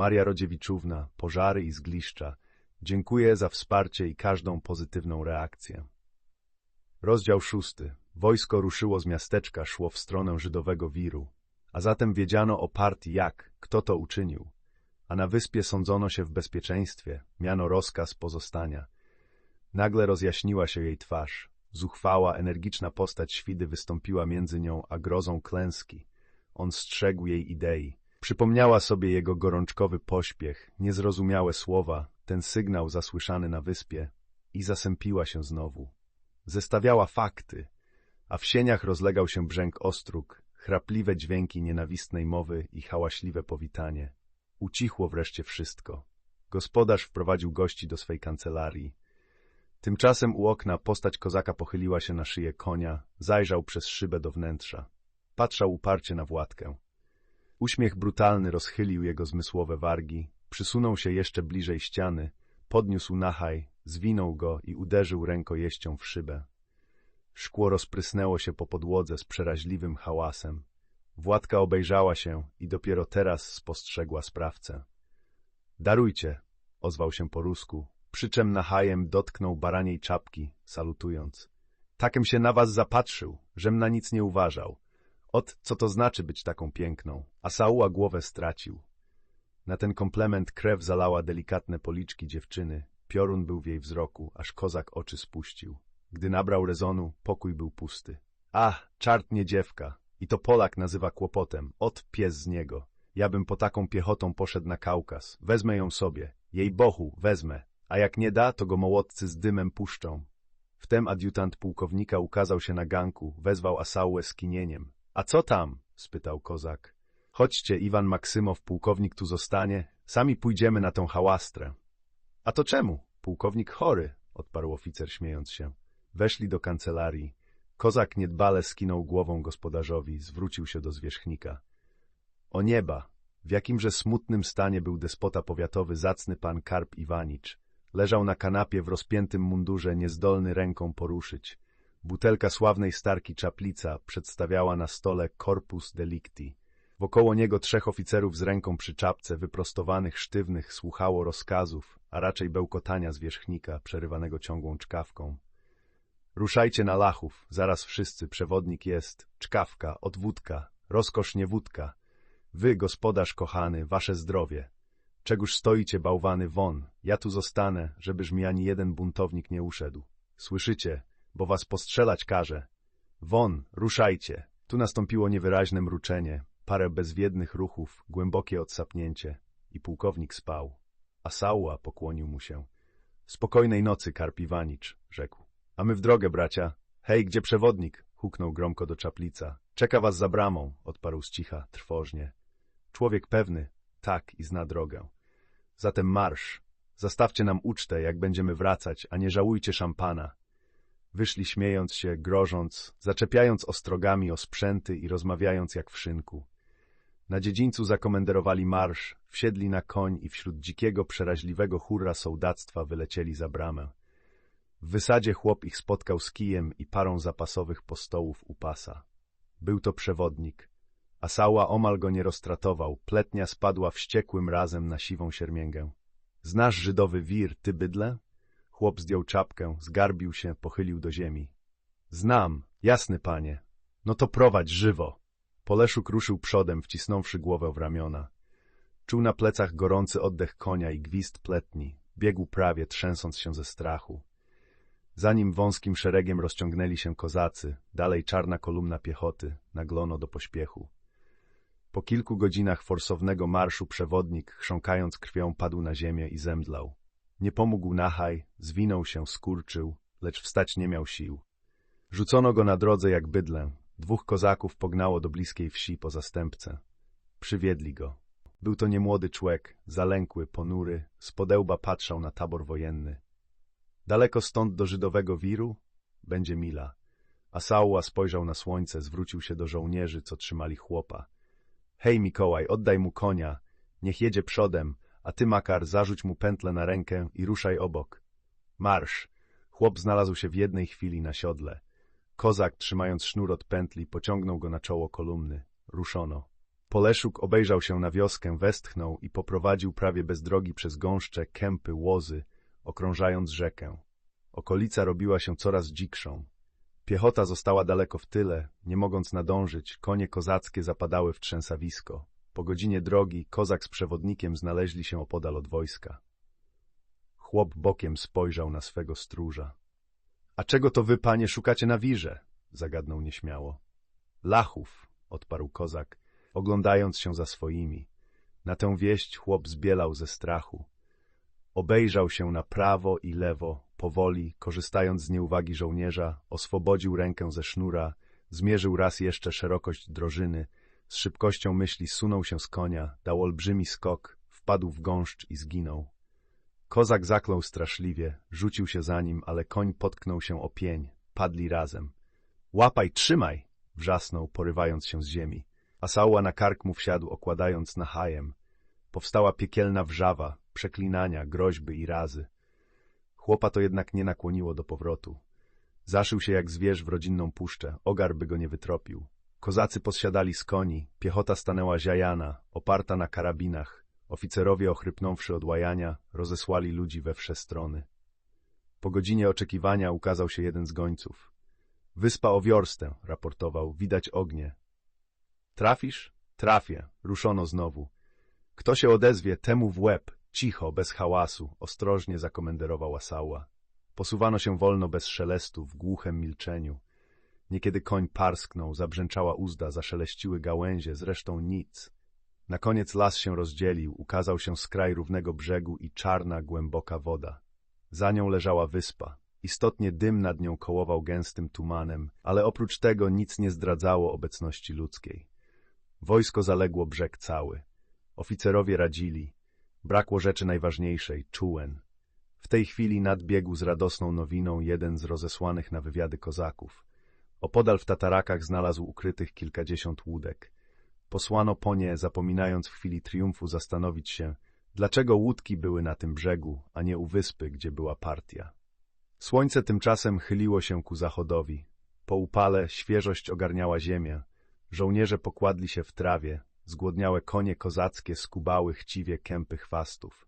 Maria Rodziewiczówna, pożary i zgliszcza. Dziękuję za wsparcie i każdą pozytywną reakcję. Rozdział szósty. Wojsko ruszyło z miasteczka, szło w stronę żydowego wiru. A zatem wiedziano o partii jak, kto to uczynił. A na wyspie sądzono się w bezpieczeństwie, miano rozkaz pozostania. Nagle rozjaśniła się jej twarz. Zuchwała, energiczna postać świdy wystąpiła między nią a grozą klęski. On strzegł jej idei. Przypomniała sobie jego gorączkowy pośpiech, niezrozumiałe słowa, ten sygnał zasłyszany na wyspie i zasępiła się znowu. Zestawiała fakty, a w sieniach rozlegał się brzęk ostróg, chrapliwe dźwięki nienawistnej mowy i hałaśliwe powitanie. Ucichło wreszcie wszystko. Gospodarz wprowadził gości do swej kancelarii. Tymczasem u okna postać kozaka pochyliła się na szyję konia, zajrzał przez szybę do wnętrza. Patrzał uparcie na Władkę. Uśmiech brutalny rozchylił jego zmysłowe wargi, przysunął się jeszcze bliżej ściany, podniósł nachaj, zwinął go i uderzył rękojeścią w szybę. Szkło rozprysnęło się po podłodze z przeraźliwym hałasem. Władka obejrzała się i dopiero teraz spostrzegła sprawcę. Darujcie, ozwał się po rusku, przy czym nahajem dotknął baraniej czapki, salutując. Takem się na was zapatrzył, żem na nic nie uważał. Ot, co to znaczy być taką piękną, a głowę stracił. Na ten komplement krew zalała delikatne policzki dziewczyny, piorun był w jej wzroku, aż kozak oczy spuścił. Gdy nabrał rezonu, pokój był pusty. Ach, czart nie dziewka, i to Polak nazywa kłopotem, ot pies z niego. Ja bym po taką piechotą poszedł na Kaukaz, wezmę ją sobie, jej bohu, wezmę, a jak nie da, to go mołodcy z dymem puszczą. Wtem adiutant pułkownika ukazał się na ganku, wezwał Asałę z kinieniem. A co tam? spytał kozak. Chodźcie, Iwan Maksymow, pułkownik tu zostanie, sami pójdziemy na tą hałastrę. A to czemu? Pułkownik chory, odparł oficer śmiejąc się. Weszli do kancelarii. Kozak niedbale skinął głową gospodarzowi, zwrócił się do zwierzchnika. O nieba! W jakimże smutnym stanie był despota powiatowy zacny pan Karp Iwanicz. Leżał na kanapie w rozpiętym mundurze, niezdolny ręką poruszyć. Butelka sławnej starki Czaplica przedstawiała na stole corpus delicti. Wokoło niego trzech oficerów z ręką przy czapce, wyprostowanych, sztywnych, słuchało rozkazów, a raczej bełkotania zwierzchnika, przerywanego ciągłą czkawką. Ruszajcie na lachów, zaraz wszyscy, przewodnik jest, czkawka, odwódka, rozkosz nie wódka. Wy, gospodarz kochany, wasze zdrowie. Czegóż stoicie, bałwany, won, ja tu zostanę, żebyż mi ani jeden buntownik nie uszedł. Słyszycie, bo was postrzelać każe. Won, ruszajcie. Tu nastąpiło niewyraźne mruczenie, parę bezwiednych ruchów, głębokie odsapnięcie i pułkownik spał. A Sałła pokłonił mu się. Spokojnej nocy, Karp Iwanicz, rzekł. A my w drogę, bracia. Hej, gdzie przewodnik? huknął gromko do czaplica. Czeka was za bramą, odparł z cicha, trwożnie. Człowiek pewny, tak i zna drogę. Zatem marsz. Zastawcie nam ucztę, jak będziemy wracać, a nie żałujcie szampana. Wyszli śmiejąc się, grożąc, zaczepiając ostrogami o sprzęty i rozmawiając jak w szynku. Na dziedzińcu zakomenderowali marsz, wsiedli na koń i wśród dzikiego, przeraźliwego hurra sołdactwa wylecieli za bramę. W wysadzie chłop ich spotkał z kijem i parą zapasowych postołów u pasa. Był to przewodnik. A Sała omal go nie roztratował, pletnia spadła wściekłym razem na siwą siermięgę. Znasz żydowy wir, ty bydle? Chłop zdjął czapkę, zgarbił się, pochylił do ziemi. Znam, jasny panie. No to prowadź żywo. Poleszuk ruszył przodem, wcisnąwszy głowę w ramiona. Czuł na plecach gorący oddech konia i gwizd pletni. Biegł prawie, trzęsąc się ze strachu. Za nim wąskim szeregiem rozciągnęli się kozacy, dalej czarna kolumna piechoty, naglono do pośpiechu. Po kilku godzinach forsownego marszu przewodnik, chrząkając krwią, padł na ziemię i zemdlał. Nie pomógł Nachaj, zwinął się, skurczył, lecz wstać nie miał sił. Rzucono go na drodze jak bydlę. Dwóch kozaków pognało do bliskiej wsi po zastępcę. Przywiedli go. Był to niemłody człek, zalękły, ponury, z podełba patrzał na tabor wojenny. Daleko stąd do żydowego wiru będzie mila. A Sałła spojrzał na słońce, zwrócił się do żołnierzy, co trzymali chłopa. Hej, Mikołaj, oddaj mu konia, niech jedzie przodem, a ty, Makar, zarzuć mu pętlę na rękę i ruszaj obok. Marsz! Chłop znalazł się w jednej chwili na siodle. Kozak, trzymając sznur od pętli, pociągnął go na czoło kolumny. Ruszono. Poleszuk obejrzał się na wioskę, westchnął i poprowadził prawie bez drogi przez gąszcze, kępy, łozy, okrążając rzekę. Okolica robiła się coraz dzikszą. Piechota została daleko w tyle, nie mogąc nadążyć, konie kozackie zapadały w trzęsawisko. Po godzinie drogi kozak z przewodnikiem znaleźli się opodal od wojska. Chłop bokiem spojrzał na swego stróża. — A czego to wy, panie, szukacie na wirze? — zagadnął nieśmiało. — Lachów — odparł kozak, oglądając się za swoimi. Na tę wieść chłop zbielał ze strachu. Obejrzał się na prawo i lewo, powoli, korzystając z nieuwagi żołnierza, oswobodził rękę ze sznura, zmierzył raz jeszcze szerokość drożyny, z szybkością myśli sunął się z konia, dał olbrzymi skok, wpadł w gąszcz i zginął. Kozak zaklął straszliwie, rzucił się za nim, ale koń potknął się o pień, padli razem. Łapaj, trzymaj! wrzasnął, porywając się z ziemi. Asała na kark mu wsiadł, okładając na hajem. Powstała piekielna wrzawa, przeklinania, groźby i razy. Chłopa to jednak nie nakłoniło do powrotu. Zaszył się jak zwierz w rodzinną puszczę, ogar by go nie wytropił. Kozacy posiadali z koni, piechota stanęła ziajana, oparta na karabinach. Oficerowie, ochrypnąwszy od łajania, rozesłali ludzi we wsze strony. Po godzinie oczekiwania ukazał się jeden z gońców. Wyspa o wiorstę, raportował, widać ognie. Trafisz? Trafię, ruszono znowu. Kto się odezwie, temu w łeb, cicho, bez hałasu, ostrożnie zakomenderował Asała. Posuwano się wolno bez szelestu, w głuchem milczeniu. Niekiedy koń parsknął, zabrzęczała uzda, zaszeleściły gałęzie, zresztą nic. Na koniec las się rozdzielił, ukazał się skraj równego brzegu i czarna, głęboka woda. Za nią leżała wyspa. Istotnie dym nad nią kołował gęstym tumanem, ale oprócz tego nic nie zdradzało obecności ludzkiej. Wojsko zaległo brzeg cały. Oficerowie radzili. Brakło rzeczy najważniejszej, czułem. W tej chwili nadbiegł z radosną nowiną jeden z rozesłanych na wywiady kozaków. Opodal w tatarakach znalazł ukrytych kilkadziesiąt łódek. Posłano po nie, zapominając w chwili triumfu zastanowić się, dlaczego łódki były na tym brzegu, a nie u wyspy, gdzie była partia. Słońce tymczasem chyliło się ku zachodowi. Po upale świeżość ogarniała ziemię. Żołnierze pokładli się w trawie, zgłodniałe konie kozackie skubały chciwie kępy chwastów.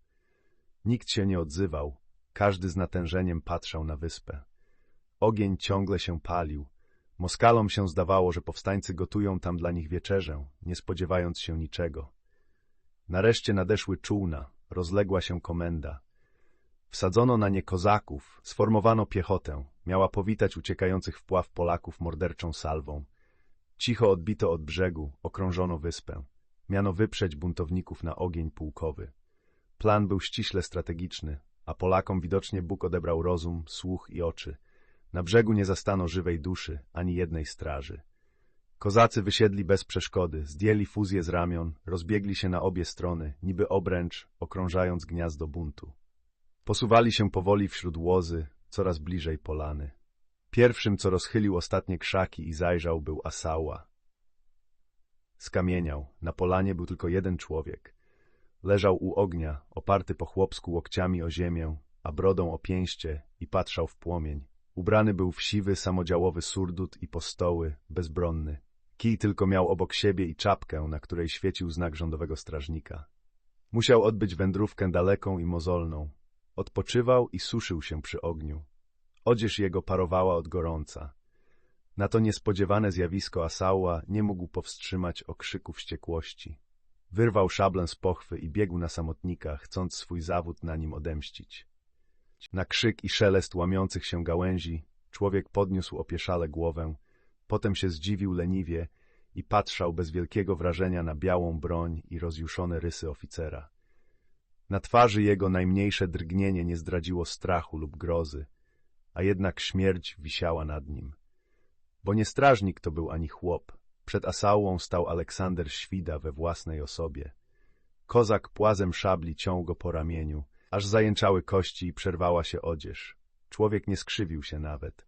Nikt się nie odzywał, każdy z natężeniem patrzał na wyspę. Ogień ciągle się palił. Moskalom się zdawało, że powstańcy gotują tam dla nich wieczerzę, nie spodziewając się niczego. Nareszcie nadeszły czółna, rozległa się komenda. Wsadzono na nie kozaków, sformowano piechotę, miała powitać uciekających w pław Polaków morderczą salwą. Cicho odbito od brzegu, okrążono wyspę. Miano wyprzeć buntowników na ogień pułkowy. Plan był ściśle strategiczny, a Polakom widocznie Bóg odebrał rozum, słuch i oczy. Na brzegu nie zastano żywej duszy, ani jednej straży. Kozacy wysiedli bez przeszkody, zdjęli fuzję z ramion, rozbiegli się na obie strony, niby obręcz, okrążając gniazdo buntu. Posuwali się powoli wśród łozy, coraz bliżej polany. Pierwszym, co rozchylił ostatnie krzaki i zajrzał, był Asała. Skamieniał. Na polanie był tylko jeden człowiek. Leżał u ognia, oparty po chłopsku łokciami o ziemię, a brodą o pięście i patrzał w płomień. Ubrany był w siwy, samodziałowy surdut i postoły, bezbronny. Kij tylko miał obok siebie i czapkę, na której świecił znak rządowego strażnika. Musiał odbyć wędrówkę daleką i mozolną. Odpoczywał i suszył się przy ogniu. Odzież jego parowała od gorąca. Na to niespodziewane zjawisko Asała nie mógł powstrzymać okrzyku wściekłości. Wyrwał szablę z pochwy i biegł na samotnika, chcąc swój zawód na nim odemścić. Na krzyk i szelest łamiących się gałęzi człowiek podniósł opieszale głowę, potem się zdziwił leniwie i patrzał bez wielkiego wrażenia na białą broń i rozjuszone rysy oficera. Na twarzy jego najmniejsze drgnienie nie zdradziło strachu lub grozy, a jednak śmierć wisiała nad nim. Bo nie strażnik to był ani chłop. Przed Asałą stał Aleksander Świda we własnej osobie. Kozak płazem szabli ciął go po ramieniu, aż zajęczały kości i przerwała się odzież. Człowiek nie skrzywił się nawet.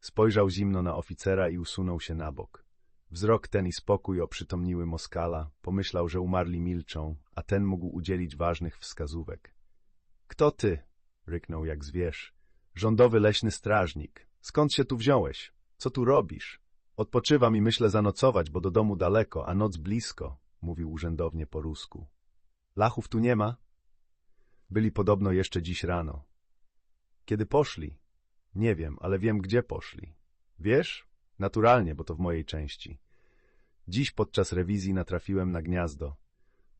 Spojrzał zimno na oficera i usunął się na bok. Wzrok ten i spokój oprzytomniły Moskala, pomyślał, że umarli milczą, a ten mógł udzielić ważnych wskazówek. — Kto ty? — ryknął jak zwierz. — Rządowy leśny strażnik. Skąd się tu wziąłeś? Co tu robisz? Odpoczywam i myślę zanocować, bo do domu daleko, a noc blisko. mówił urzędownie po rusku. Lachów tu nie ma? Byli podobno jeszcze dziś rano. Kiedy poszli? Nie wiem, ale wiem, gdzie poszli. Wiesz? Naturalnie, bo to w mojej części. Dziś podczas rewizji natrafiłem na gniazdo.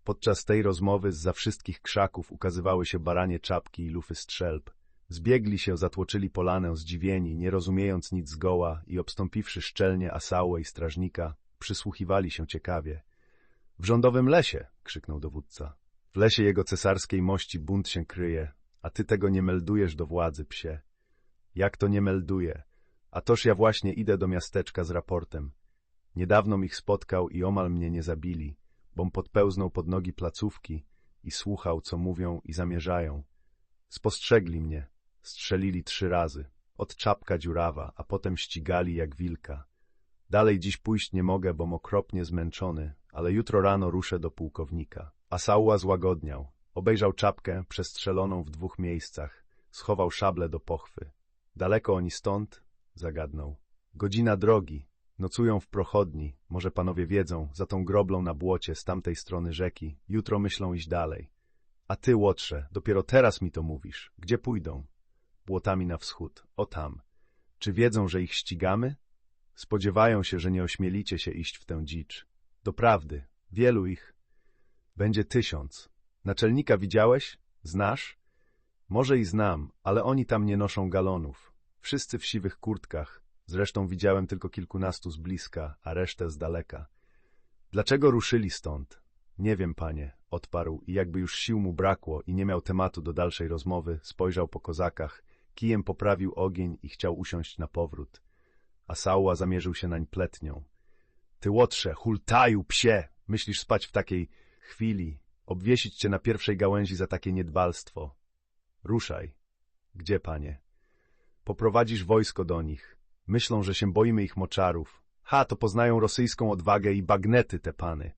Podczas tej rozmowy z za wszystkich krzaków ukazywały się baranie czapki i lufy strzelb. Zbiegli się, zatłoczyli polanę zdziwieni, nie rozumiejąc nic zgoła i obstąpiwszy szczelnie Asałę i strażnika, przysłuchiwali się ciekawie. W rządowym lesie, krzyknął dowódca. W lesie jego cesarskiej mości bunt się kryje, a ty tego nie meldujesz do władzy, psie. Jak to nie melduję? A toż ja właśnie idę do miasteczka z raportem. Niedawno ich spotkał i omal mnie nie zabili, bom podpełznął pod nogi placówki i słuchał, co mówią i zamierzają. Spostrzegli mnie, strzelili trzy razy, od czapka dziurawa, a potem ścigali jak wilka. Dalej dziś pójść nie mogę, bom okropnie zmęczony, ale jutro rano ruszę do pułkownika. Asauła złagodniał, obejrzał czapkę przestrzeloną w dwóch miejscach, schował szable do pochwy. Daleko oni stąd? zagadnął. Godzina drogi, Nocują w prochodni, może panowie wiedzą, za tą groblą na błocie z tamtej strony rzeki. Jutro myślą iść dalej. A ty, Łotrze, dopiero teraz mi to mówisz. Gdzie pójdą? Błotami na wschód. O tam. Czy wiedzą, że ich ścigamy? Spodziewają się, że nie ośmielicie się iść w tę dzicz. Doprawdy, wielu ich. Będzie tysiąc. Naczelnika widziałeś? Znasz? Może i znam, ale oni tam nie noszą galonów. Wszyscy w siwych kurtkach, Zresztą widziałem tylko kilkunastu z bliska, a resztę z daleka. Dlaczego ruszyli stąd? Nie wiem, panie, odparł i jakby już sił mu brakło i nie miał tematu do dalszej rozmowy, spojrzał po kozakach, kijem poprawił ogień i chciał usiąść na powrót. A Sauła zamierzył się nań pletnią. Ty łotrze, hultaju, psie! Myślisz spać w takiej chwili, obwiesić cię na pierwszej gałęzi za takie niedbalstwo. Ruszaj. Gdzie, panie? Poprowadzisz wojsko do nich, Myślą, że się boimy ich moczarów. Ha, to poznają rosyjską odwagę i bagnety te pany.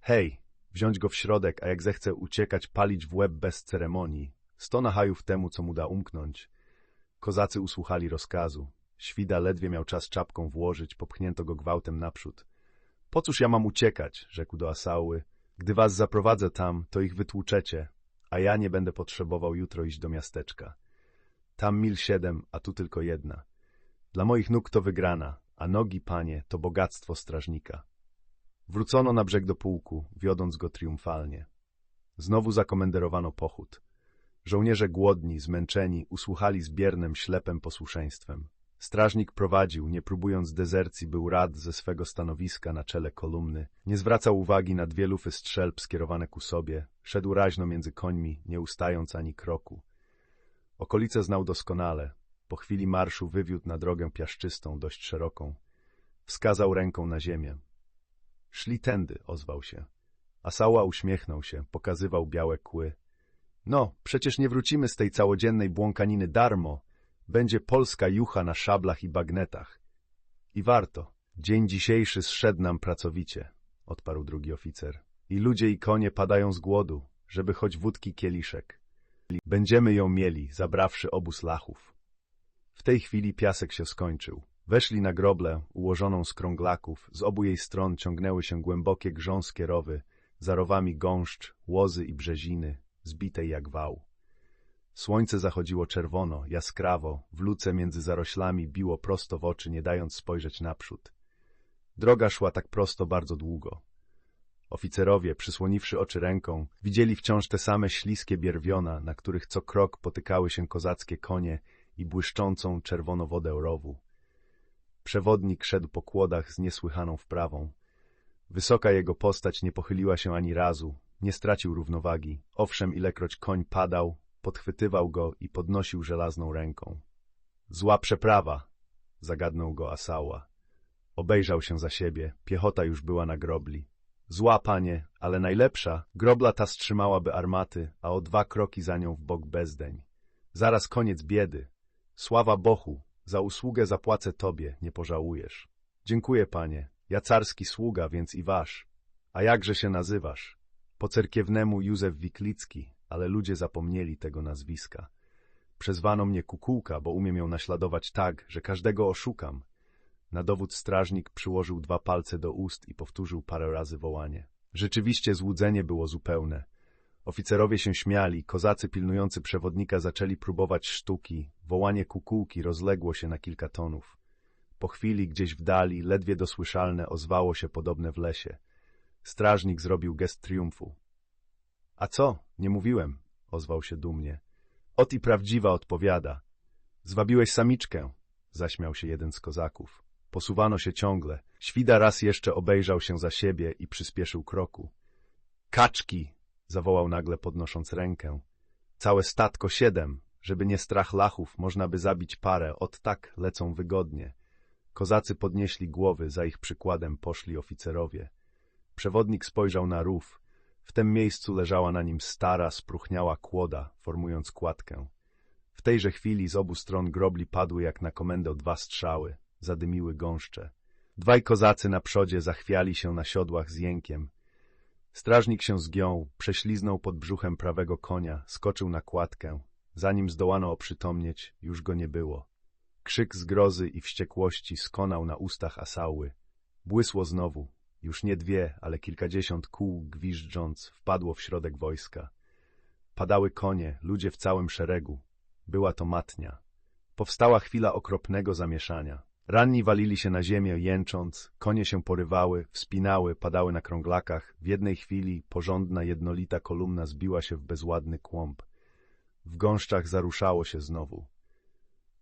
Hej, wziąć go w środek, a jak zechce uciekać, palić w łeb bez ceremonii. Sto nachajów temu, co mu da umknąć. Kozacy usłuchali rozkazu. Świda ledwie miał czas czapką włożyć, popchnięto go gwałtem naprzód. Po cóż ja mam uciekać, rzekł do Asały. Gdy was zaprowadzę tam, to ich wytłuczecie, a ja nie będę potrzebował jutro iść do miasteczka. Tam mil siedem, a tu tylko jedna. Dla moich nóg to wygrana, a nogi, panie, to bogactwo strażnika. Wrócono na brzeg do pułku, wiodąc go triumfalnie. Znowu zakomenderowano pochód. Żołnierze głodni, zmęczeni, usłuchali z biernem, ślepem posłuszeństwem. Strażnik prowadził, nie próbując dezercji, był rad ze swego stanowiska na czele kolumny, nie zwracał uwagi na dwie lufy strzelb skierowane ku sobie, szedł raźno między końmi, nie ustając ani kroku. Okolice znał doskonale, po chwili marszu wywiódł na drogę piaszczystą, dość szeroką. Wskazał ręką na ziemię. Szli tędy, ozwał się. Asała uśmiechnął się, pokazywał białe kły. No, przecież nie wrócimy z tej całodziennej błąkaniny darmo. Będzie polska jucha na szablach i bagnetach. I warto. Dzień dzisiejszy zszedł nam pracowicie, odparł drugi oficer. I ludzie i konie padają z głodu, żeby choć wódki kieliszek. Będziemy ją mieli, zabrawszy obóz lachów. W tej chwili piasek się skończył. Weszli na groblę, ułożoną z krąglaków, z obu jej stron ciągnęły się głębokie grząskie rowy, za rowami gąszcz, łozy i brzeziny, zbitej jak wał. Słońce zachodziło czerwono, jaskrawo, w luce między zaroślami biło prosto w oczy, nie dając spojrzeć naprzód. Droga szła tak prosto bardzo długo. Oficerowie, przysłoniwszy oczy ręką, widzieli wciąż te same śliskie bierwiona, na których co krok potykały się kozackie konie i błyszczącą czerwono wodę rowu. Przewodnik szedł po kłodach z niesłychaną wprawą. Wysoka jego postać nie pochyliła się ani razu, nie stracił równowagi. Owszem, ilekroć koń padał, podchwytywał go i podnosił żelazną ręką. Zła przeprawa! zagadnął go Asała. Obejrzał się za siebie, piechota już była na grobli. Zła, panie, ale najlepsza, grobla ta strzymałaby armaty, a o dwa kroki za nią w bok bezdeń. Zaraz koniec biedy, Sława Bohu, za usługę zapłacę tobie, nie pożałujesz. Dziękuję, panie, ja carski sługa, więc i wasz. A jakże się nazywasz? Po cerkiewnemu Józef Wiklicki, ale ludzie zapomnieli tego nazwiska. Przezwano mnie kukułka, bo umiem ją naśladować tak, że każdego oszukam. Na dowód strażnik przyłożył dwa palce do ust i powtórzył parę razy wołanie. Rzeczywiście złudzenie było zupełne. Oficerowie się śmiali, kozacy pilnujący przewodnika zaczęli próbować sztuki, wołanie kukułki rozległo się na kilka tonów. Po chwili gdzieś w dali, ledwie dosłyszalne, ozwało się podobne w lesie. Strażnik zrobił gest triumfu. — A co? Nie mówiłem — ozwał się dumnie. — Ot i prawdziwa odpowiada. — Zwabiłeś samiczkę — zaśmiał się jeden z kozaków. Posuwano się ciągle. Świda raz jeszcze obejrzał się za siebie i przyspieszył kroku. — Kaczki! — zawołał nagle podnosząc rękę. — Całe statko siedem. Żeby nie strach lachów, można by zabić parę. Ot tak lecą wygodnie. Kozacy podnieśli głowy, za ich przykładem poszli oficerowie. Przewodnik spojrzał na rów. W tym miejscu leżała na nim stara, spruchniała kłoda, formując kładkę. W tejże chwili z obu stron grobli padły jak na komendę dwa strzały, zadymiły gąszcze. Dwaj kozacy na przodzie zachwiali się na siodłach z jękiem. Strażnik się zgiął, prześliznął pod brzuchem prawego konia, skoczył na kładkę. Zanim zdołano oprzytomnieć, już go nie było. Krzyk zgrozy i wściekłości skonał na ustach Asauły. Błysło znowu, już nie dwie, ale kilkadziesiąt kół gwiżdżąc wpadło w środek wojska. Padały konie, ludzie w całym szeregu. Była to matnia. Powstała chwila okropnego zamieszania. Ranni walili się na ziemię jęcząc, konie się porywały, wspinały, padały na krąglakach. W jednej chwili porządna, jednolita kolumna zbiła się w bezładny kłąb. W gąszczach zaruszało się znowu.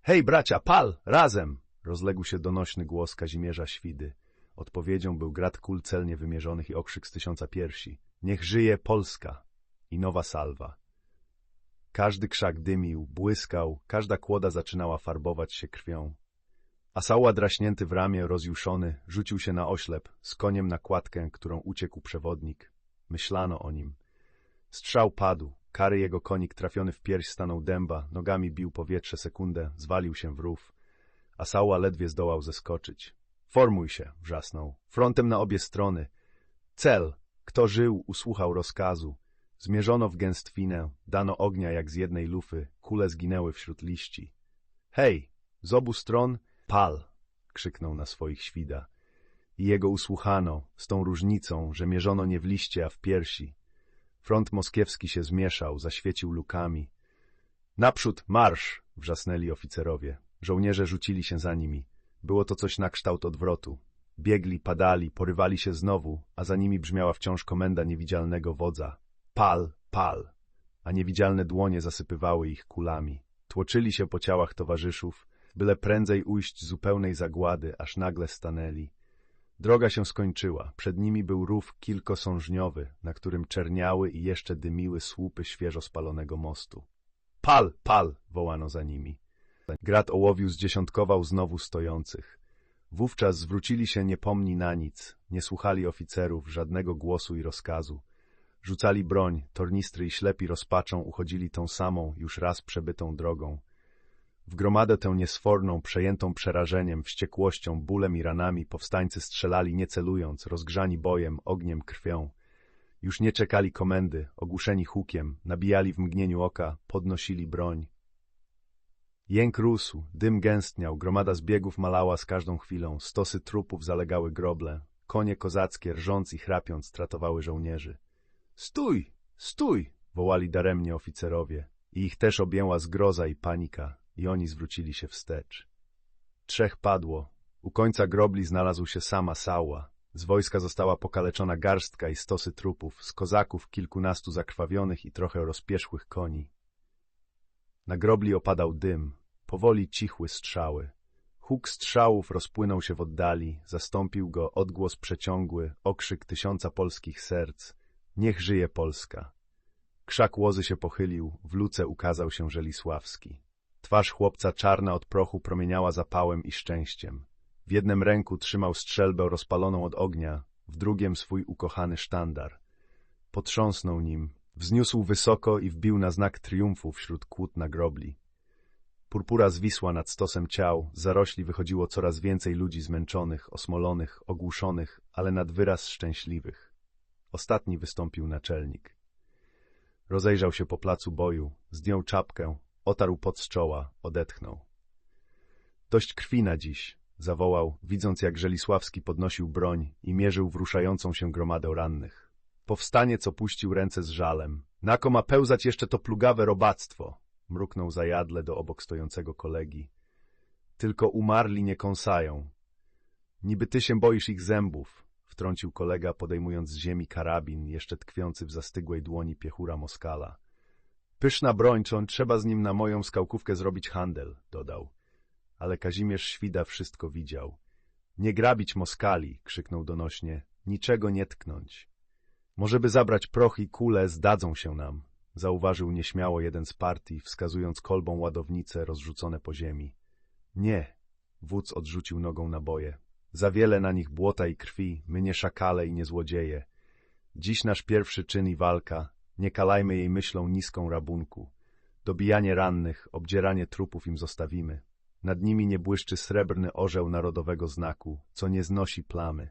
Hej, bracia, pal! Razem! Rozległ się donośny głos Kazimierza Świdy. Odpowiedzią był grad kul celnie wymierzonych i okrzyk z tysiąca piersi. Niech żyje Polska! I nowa salwa. Każdy krzak dymił, błyskał, każda kłoda zaczynała farbować się krwią. Asała draśnięty w ramię, rozjuszony, rzucił się na oślep, z koniem na kładkę, którą uciekł przewodnik. Myślano o nim. Strzał padł, kary jego konik trafiony w pierś stanął dęba, nogami bił powietrze sekundę, zwalił się w rów. Asała ledwie zdołał zeskoczyć. Formuj się, wrzasnął. Frontem na obie strony. Cel. Kto żył, usłuchał rozkazu. Zmierzono w gęstwinę, dano ognia jak z jednej lufy, kule zginęły wśród liści. Hej, z obu stron pal! krzyknął na swoich świda. I jego usłuchano, z tą różnicą, że mierzono nie w liście, a w piersi. Front moskiewski się zmieszał, zaświecił lukami. Naprzód, marsz! wrzasnęli oficerowie. Żołnierze rzucili się za nimi. Było to coś na kształt odwrotu. Biegli, padali, porywali się znowu, a za nimi brzmiała wciąż komenda niewidzialnego wodza. Pal, pal! A niewidzialne dłonie zasypywały ich kulami. Tłoczyli się po ciałach towarzyszów, byle prędzej ujść zupełnej zagłady, aż nagle stanęli. Droga się skończyła. Przed nimi był rów kilkosążniowy, na którym czerniały i jeszcze dymiły słupy świeżo spalonego mostu. Pal, pal! wołano za nimi. Grat ołowiu zdziesiątkował znowu stojących. Wówczas zwrócili się niepomni na nic, nie słuchali oficerów, żadnego głosu i rozkazu. Rzucali broń, tornistry i ślepi rozpaczą uchodzili tą samą, już raz przebytą drogą. W gromadę tę niesforną, przejętą przerażeniem, wściekłością, bólem i ranami powstańcy strzelali nie celując, rozgrzani bojem, ogniem, krwią. Już nie czekali komendy, ogłuszeni hukiem, nabijali w mgnieniu oka, podnosili broń. Jęk rósł, dym gęstniał, gromada zbiegów malała z każdą chwilą, stosy trupów zalegały groble, konie kozackie, rżąc i chrapiąc, tratowały żołnierzy. Stój! Stój! wołali daremnie oficerowie. I ich też objęła zgroza i panika, i oni zwrócili się wstecz. Trzech padło. U końca grobli znalazł się sama Sała. Z wojska została pokaleczona garstka i stosy trupów, z kozaków kilkunastu zakrwawionych i trochę rozpierzchłych koni. Na grobli opadał dym, powoli cichły strzały. Huk strzałów rozpłynął się w oddali, zastąpił go odgłos przeciągły, okrzyk tysiąca polskich serc. Niech żyje Polska! Krzak łozy się pochylił, w luce ukazał się Żelisławski. Twarz chłopca czarna od prochu promieniała zapałem i szczęściem. W jednym ręku trzymał strzelbę rozpaloną od ognia, w drugim swój ukochany sztandar. Potrząsnął nim, wzniósł wysoko i wbił na znak triumfu wśród kłód na grobli. Purpura zwisła nad stosem ciał, zarośli wychodziło coraz więcej ludzi zmęczonych, osmolonych, ogłuszonych, ale nad wyraz szczęśliwych. Ostatni wystąpił naczelnik. Rozejrzał się po placu boju, zdjął czapkę, otarł pot z czoła, odetchnął. Dość krwi na dziś, zawołał, widząc jak Żelisławski podnosił broń i mierzył w ruszającą się gromadę rannych. Powstaniec opuścił ręce z żalem. Nako ma pełzać jeszcze to plugawe robactwo, mruknął zajadle do obok stojącego kolegi. Tylko umarli nie kąsają. Niby ty się boisz ich zębów, wtrącił kolega, podejmując z ziemi karabin, jeszcze tkwiący w zastygłej dłoni piechura Moskala. Pyszna broń, czy on trzeba z nim na moją skałkówkę zrobić handel, dodał. Ale Kazimierz Świda wszystko widział. Nie grabić Moskali, krzyknął donośnie, niczego nie tknąć. Może by zabrać proch i kule, zdadzą się nam, zauważył nieśmiało jeden z partii, wskazując kolbą ładownice rozrzucone po ziemi. Nie, wódz odrzucił nogą naboje. Za wiele na nich błota i krwi, my nie szakale i nie złodzieje. Dziś nasz pierwszy czyn i walka, nie kalajmy jej myślą niską rabunku. Dobijanie rannych, obdzieranie trupów im zostawimy. Nad nimi nie błyszczy srebrny orzeł narodowego znaku, co nie znosi plamy.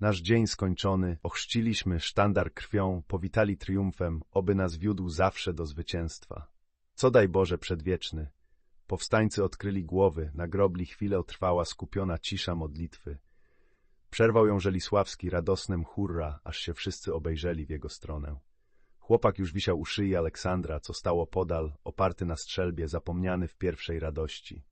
Nasz dzień skończony, ochrzciliśmy sztandar krwią, powitali triumfem, oby nas wiódł zawsze do zwycięstwa. Co daj Boże przedwieczny. Powstańcy odkryli głowy, na grobli chwilę trwała skupiona cisza modlitwy. Przerwał ją Żelisławski radosnym hurra, aż się wszyscy obejrzeli w jego stronę. Chłopak już wisiał u szyi Aleksandra, co stało podal, oparty na strzelbie, zapomniany w pierwszej radości.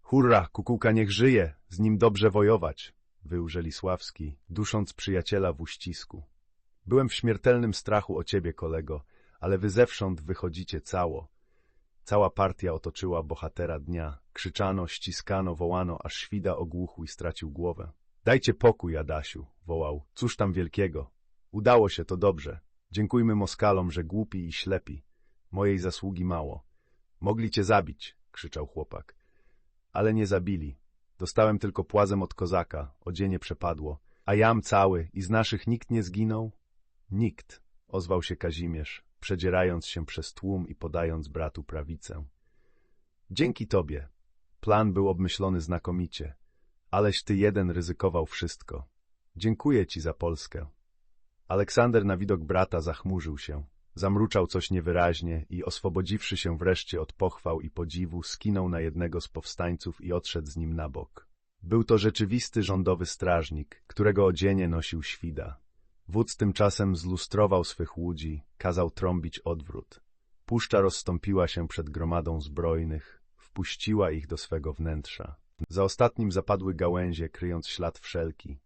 Hurra, kukułka niech żyje, z nim dobrze wojować, wył Żelisławski, dusząc przyjaciela w uścisku. Byłem w śmiertelnym strachu o ciebie, kolego, ale wy zewsząd wychodzicie cało. Cała partia otoczyła bohatera dnia. Krzyczano, ściskano, wołano, aż Świda ogłuchł i stracił głowę. Dajcie pokój, Adasiu, wołał. Cóż tam wielkiego? Udało się, to dobrze. Dziękujmy Moskalom, że głupi i ślepi. Mojej zasługi mało. Mogli cię zabić, krzyczał chłopak. Ale nie zabili. Dostałem tylko płazem od kozaka, odzienie przepadło. A jam cały i z naszych nikt nie zginął? Nikt, ozwał się Kazimierz, przedzierając się przez tłum i podając bratu prawicę. Dzięki tobie. Plan był obmyślony znakomicie, aleś ty jeden ryzykował wszystko. Dziękuję ci za Polskę. Aleksander na widok brata zachmurzył się, zamruczał coś niewyraźnie i oswobodziwszy się wreszcie od pochwał i podziwu, skinął na jednego z powstańców i odszedł z nim na bok. Był to rzeczywisty rządowy strażnik, którego odzienie nosił świda. Wódz tymczasem zlustrował swych łudzi, kazał trąbić odwrót. Puszcza rozstąpiła się przed gromadą zbrojnych, wpuściła ich do swego wnętrza. Za ostatnim zapadły gałęzie, kryjąc ślad wszelki.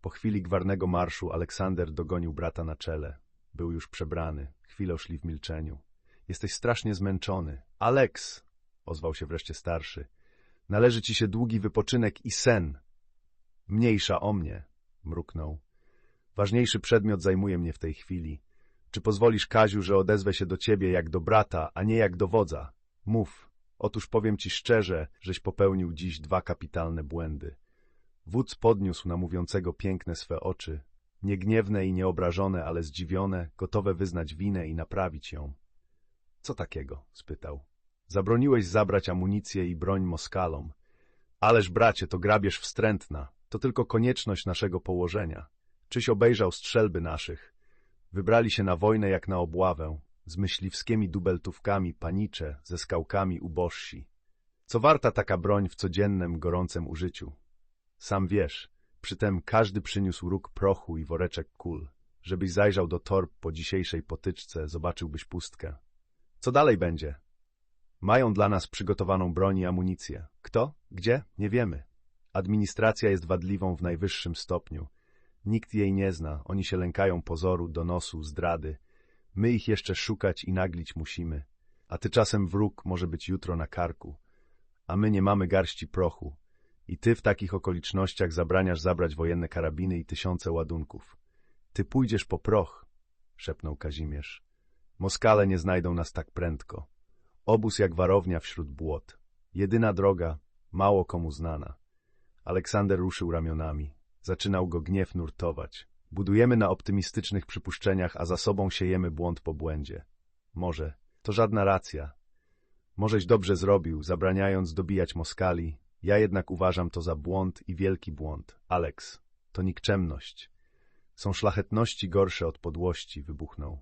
Po chwili gwarnego marszu Aleksander dogonił brata na czele. Był już przebrany. Chwilę szli w milczeniu. Jesteś strasznie zmęczony. Aleks! ozwał się wreszcie starszy. Należy ci się długi wypoczynek i sen. Mniejsza o mnie, mruknął. Ważniejszy przedmiot zajmuje mnie w tej chwili. Czy pozwolisz, Kaziu, że odezwę się do ciebie jak do brata, a nie jak do wodza? Mów. Otóż powiem ci szczerze, żeś popełnił dziś dwa kapitalne błędy. Wódz podniósł na mówiącego piękne swe oczy, niegniewne i nieobrażone, ale zdziwione, gotowe wyznać winę i naprawić ją. Co takiego? spytał. Zabroniłeś zabrać amunicję i broń Moskalom. Ależ, bracie, to grabież wstrętna, to tylko konieczność naszego położenia. Czyś obejrzał strzelby naszych. Wybrali się na wojnę jak na obławę, z myśliwskimi dubeltówkami panicze, ze skałkami ubożsi. Co warta taka broń w codziennym, gorącym użyciu? Sam wiesz, przytem każdy przyniósł róg prochu i woreczek kul. Żebyś zajrzał do torb po dzisiejszej potyczce, zobaczyłbyś pustkę. Co dalej będzie? Mają dla nas przygotowaną broń i amunicję. Kto? Gdzie? Nie wiemy. Administracja jest wadliwą w najwyższym stopniu. Nikt jej nie zna, oni się lękają pozoru, donosu, zdrady. My ich jeszcze szukać i naglić musimy. A tymczasem wróg może być jutro na karku. A my nie mamy garści prochu. I ty w takich okolicznościach zabraniasz zabrać wojenne karabiny i tysiące ładunków. Ty pójdziesz po proch, szepnął Kazimierz. Moskale nie znajdą nas tak prędko. Obóz jak warownia wśród błot. Jedyna droga, mało komu znana. Aleksander ruszył ramionami. Zaczynał go gniew nurtować. Budujemy na optymistycznych przypuszczeniach, a za sobą siejemy błąd po błędzie. Może, to żadna racja. Możeś dobrze zrobił, zabraniając dobijać Moskali, ja jednak uważam to za błąd i wielki błąd. Alex, to nikczemność. Są szlachetności gorsze od podłości, wybuchnął.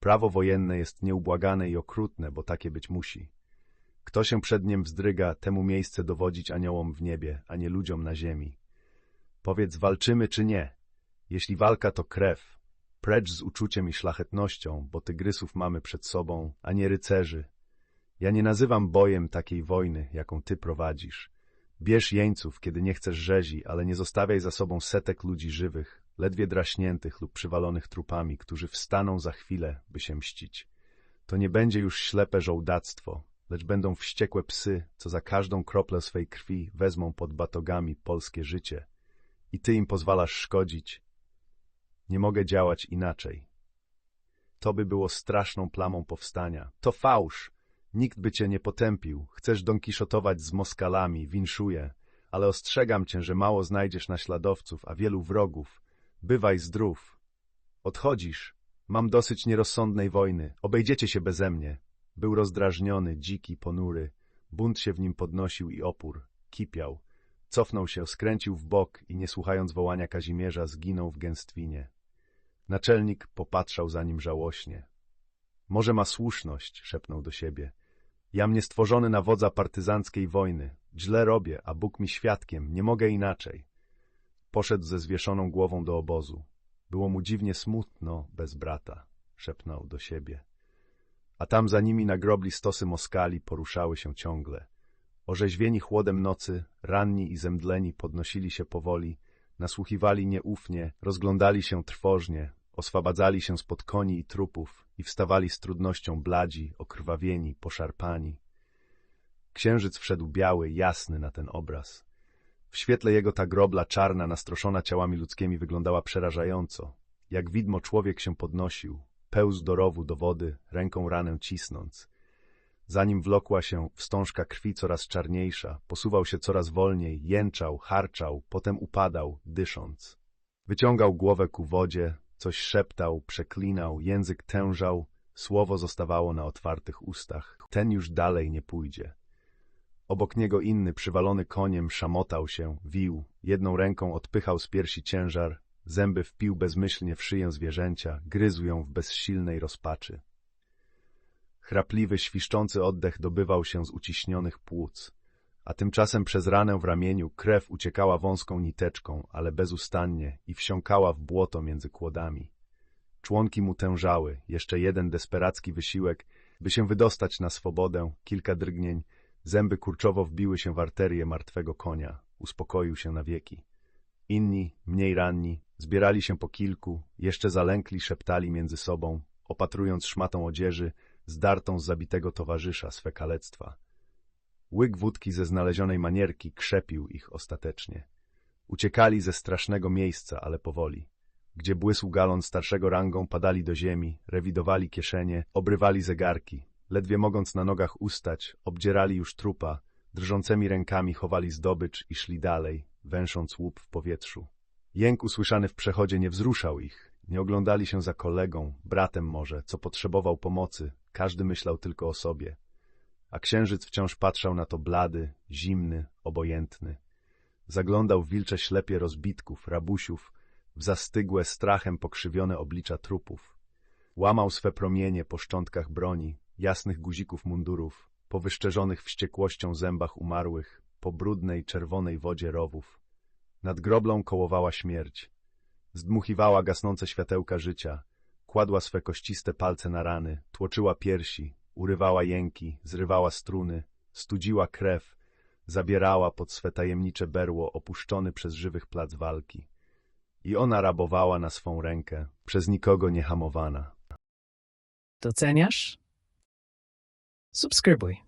Prawo wojenne jest nieubłagane i okrutne, bo takie być musi. Kto się przed niem wzdryga, temu miejsce dowodzić aniołom w niebie, a nie ludziom na ziemi. Powiedz, walczymy czy nie? Jeśli walka to krew, precz z uczuciem i szlachetnością, bo tygrysów mamy przed sobą, a nie rycerzy. Ja nie nazywam bojem takiej wojny, jaką ty prowadzisz. Bierz jeńców, kiedy nie chcesz rzezi, ale nie zostawiaj za sobą setek ludzi żywych, ledwie draśniętych lub przywalonych trupami, którzy wstaną za chwilę, by się mścić. To nie będzie już ślepe żołdactwo, lecz będą wściekłe psy, co za każdą kroplę swej krwi wezmą pod batogami polskie życie. I ty im pozwalasz szkodzić. Nie mogę działać inaczej. To by było straszną plamą powstania. To fałsz. Nikt by cię nie potępił. Chcesz donkiszotować z Moskalami, winszuję. Ale ostrzegam cię, że mało znajdziesz naśladowców, a wielu wrogów. Bywaj zdrów. Odchodzisz. Mam dosyć nierozsądnej wojny. Obejdziecie się beze mnie. Był rozdrażniony, dziki, ponury. Bunt się w nim podnosił i opór. Kipiał. Cofnął się, skręcił w bok i nie słuchając wołania Kazimierza zginął w gęstwinie. Naczelnik popatrzał za nim żałośnie. Może ma słuszność, szepnął do siebie. Jam nie stworzony na wodza partyzanckiej wojny. Źle robię, a Bóg mi świadkiem, nie mogę inaczej. Poszedł ze zwieszoną głową do obozu. Było mu dziwnie smutno bez brata, szepnął do siebie. A tam za nimi na grobli stosy Moskali poruszały się ciągle. Orzeźwieni chłodem nocy, ranni i zemdleni podnosili się powoli, nasłuchiwali nieufnie, rozglądali się trwożnie, oswabadzali się spod koni i trupów i wstawali z trudnością bladzi, okrwawieni, poszarpani. Księżyc wszedł biały, jasny na ten obraz. W świetle jego ta grobla czarna, nastroszona ciałami ludzkimi, wyglądała przerażająco. Jak widmo człowiek się podnosił, pełzł do rowu, do wody, ręką ranę cisnąc. Zanim wlokła się wstążka krwi coraz czarniejsza, posuwał się coraz wolniej, jęczał, harczał, potem upadał, dysząc. Wyciągał głowę ku wodzie, coś szeptał, przeklinał, język tężał, słowo zostawało na otwartych ustach. Ten już dalej nie pójdzie. Obok niego inny, przywalony koniem, szamotał się, wił, jedną ręką odpychał z piersi ciężar, zęby wpił bezmyślnie w szyję zwierzęcia, gryzł ją w bezsilnej rozpaczy. Chrapliwy, świszczący oddech dobywał się z uciśnionych płuc, a tymczasem przez ranę w ramieniu krew uciekała wąską niteczką, ale bezustannie i wsiąkała w błoto między kłodami. Członki mu tężały, jeszcze jeden desperacki wysiłek, by się wydostać na swobodę, kilka drgnień, zęby kurczowo wbiły się w arterię martwego konia, uspokoił się na wieki. Inni, mniej ranni, zbierali się po kilku, jeszcze zalękli szeptali między sobą, opatrując szmatą odzieży, zdartą z zabitego towarzysza swe kalectwa. Łyk wódki ze znalezionej manierki krzepił ich ostatecznie. Uciekali ze strasznego miejsca, ale powoli. Gdzie błysł galon starszego rangą, padali do ziemi, rewidowali kieszenie, obrywali zegarki. Ledwie mogąc na nogach ustać, obdzierali już trupa, drżącymi rękami chowali zdobycz i szli dalej, węsząc łup w powietrzu. Jęk usłyszany w przechodzie nie wzruszał ich, nie oglądali się za kolegą, bratem może, co potrzebował pomocy, każdy myślał tylko o sobie. A księżyc wciąż patrzał na to blady, zimny, obojętny. Zaglądał w wilcze ślepie rozbitków, rabusiów, w zastygłe strachem pokrzywione oblicza trupów. Łamał swe promienie po szczątkach broni, jasnych guzików mundurów, po wyszczerzonych wściekłością zębach umarłych, po brudnej, czerwonej wodzie rowów. Nad groblą kołowała śmierć. Zdmuchiwała gasnące światełka życia, kładła swe kościste palce na rany, tłoczyła piersi, urywała jęki, zrywała struny, studziła krew, zabierała pod swe tajemnicze berło opuszczony przez żywych plac walki. I ona rabowała na swą rękę, przez nikogo niehamowana. Doceniasz? Subskrybuj.